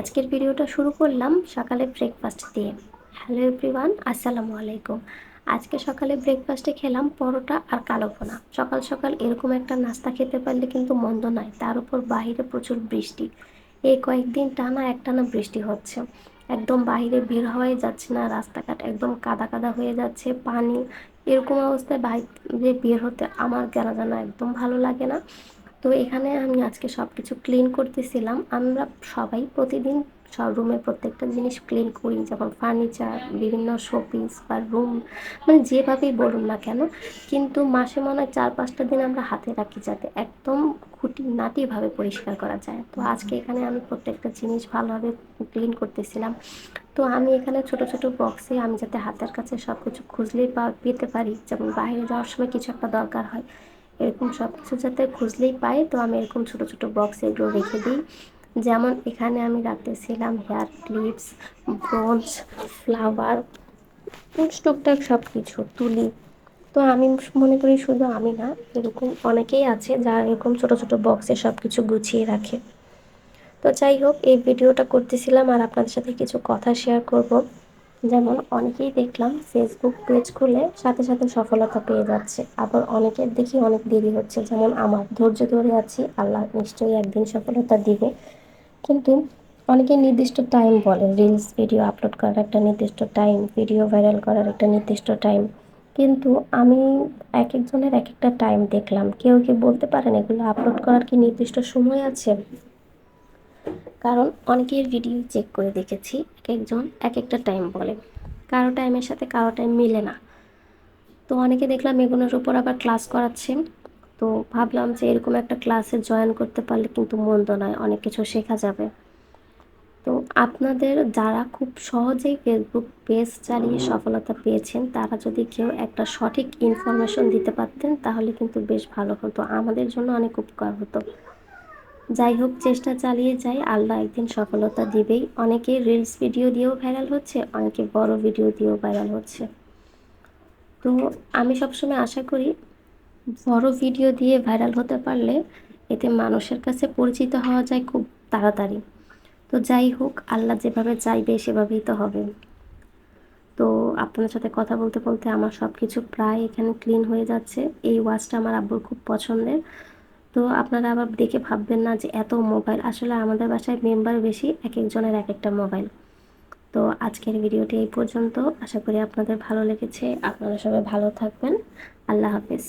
আজকের ভিডিওটা শুরু করলাম সকালে ব্রেকফাস্ট দিয়ে। হ্যালো এভরিওয়ান আসসালামু আলাইকুম। আজকে সকালে ব্রেকফাস্টে খেলাম পরোটা আর কালো ভোনা। সকাল সকাল এরকম একটা নাস্তা খেতে পারলে কিন্তু মন্দ নয়, তার উপর বাইরে প্রচুর বৃষ্টি। এই কয়েকদিন টানা একটানা বৃষ্টি হচ্ছে। একদম বাইরে বের হওয়াই যাচ্ছে না রাস্তাঘাট, একদম কাদা কাদা হয়ে যাচ্ছে, পানি, এরকম অবস্থায় বাইরে বের হতে আমার কেন জানা একদম ভালো লাগে না। তো এখানে আমি আজকে সব কিছু ক্লিন করতেছিলাম। আমরা সবাই প্রতিদিন সব রুমের প্রত্যেকটা জিনিস ক্লিন করি যেমন ফার্নিচার বিভিন্ন শোপিস বা রুম মানে যেভাবেই বলুন না কেন। কিন্তু মাসে মনে হয় চার পাঁচটা দিন আমরা হাতে রাখি যাতে একদম খুঁটি নাটিভাবে পরিষ্কার করা যায়। তো আজকে এখানে আমি প্রত্যেকটা জিনিস ভালোভাবে ক্লিন করতেছিলাম। তো আমি এখানে ছোট ছোট বক্সে আমি যাতে হাতের কাছে সব কিছু খুঁজলেই পা পেতে পারি। যেমন বাইরে যাওয়ার সময় কিছু একটা দরকার হয়। এরকম সব কিছু যাতে খুঁজলেই পাই, তো আমি এরকম ছোটো ছোটো বক্স এগুলো রেখে দিই। যেমন এখানে আমি রাখতেছিলাম হেয়ার ক্লিপস ব্রোঞ্জ ফ্লাওয়ার টুকটাক সব কিছু তুলি। তো আমি মনে করি শুধু আমি না, এরকম অনেকেই আছে যারা এরকম ছোটো ছোটো বক্সে সব কিছু গুছিয়ে রাখে। তো যাই হোক, এই ভিডিওটা করতেছিলাম আর আপনাদের সাথে কিছু কথা শেয়ার করব। যেমন অনেকেই দেখলাম ফেসবুক পেজ খুলে সাথে সাথে সফলতা পেয়ে যাচ্ছে। আবার অনেকের দেখি অনেক দেরি হচ্ছে। যেমন আমার, ধৈর্য ধরে আছি, আল্লাহ নিশ্চয়ই একদিন সফলতা দিবে। কিন্তু অনেকে নির্দিষ্ট টাইম বলে রিলস ভিডিও আপলোড করার একটা নির্দিষ্ট টাইম ভিডিও ভাইরাল করার একটা নির্দিষ্ট টাইম কিন্তু আমি এক একজনের এক একটা টাইম দেখলাম। কেউ কি বলতে পারেন এগুলো আপলোড করার কি নির্দিষ্ট সময় আছে? কারণ অনেকের ভিডিও চেক করে দেখেছি, এক একজন, এক একটা টাইম বলে। কারও টাইমের সাথে কারও টাইম মিলে না। তো অনেকে দেখলাম এগুলোর উপর আবার ক্লাস করাচ্ছে তো ভাবলাম যে এরকম একটা ক্লাসে জয়েন করতে পারলে কিন্তু মন্দ নয়, অনেক কিছু শেখা যাবে। তো আপনাদের যারা খুব সহজেই ফেসবুক পেজ চালিয়ে সফলতা পেয়েছেন, তারা যদি কেউ একটা সঠিক ইনফরমেশন দিতে পারতেন, তাহলে কিন্তু বেশ ভালো হতো। আমাদের জন্য অনেক উপকার হতো। যাই হোক, চেষ্টা চালিয়ে যাই। আল্লাহ একদিন সফলতা দিবেই। অনেকে রিলস ভিডিও দিয়েও ভাইরাল হচ্ছে, অনেকে বড় ভিডিও দিয়েও ভাইরাল হচ্ছে। তো আমি সবসময় আশা করি, বড় ভিডিও দিয়ে ভাইরাল হতে পারলে এতে মানুষের কাছে পরিচিত হওয়া যায় খুব তাড়াতাড়ি। তো যাই হোক, আল্লাহ যেভাবে চাইবে সেভাবেই তো হবে। তো আপনার সাথে কথা বলতে বলতে আমার সব কিছু প্রায় এখানে ক্লিন হয়ে যাচ্ছে। এই ওয়াচটা আমার আব্বুর খুব পছন্দের। তো আপনারা আবার দেখে ভাববেন না যে এত মোবাইল। আসলে আমাদের বাসায় মেম্বার বেশি এক একজনের এক একটা মোবাইল। তো আজকের ভিডিওটি এই পর্যন্ত। আশা করি আপনাদের ভালো লেগেছে। আপনারা সবাই ভালো থাকবেন। আল্লাহ হাফিজ।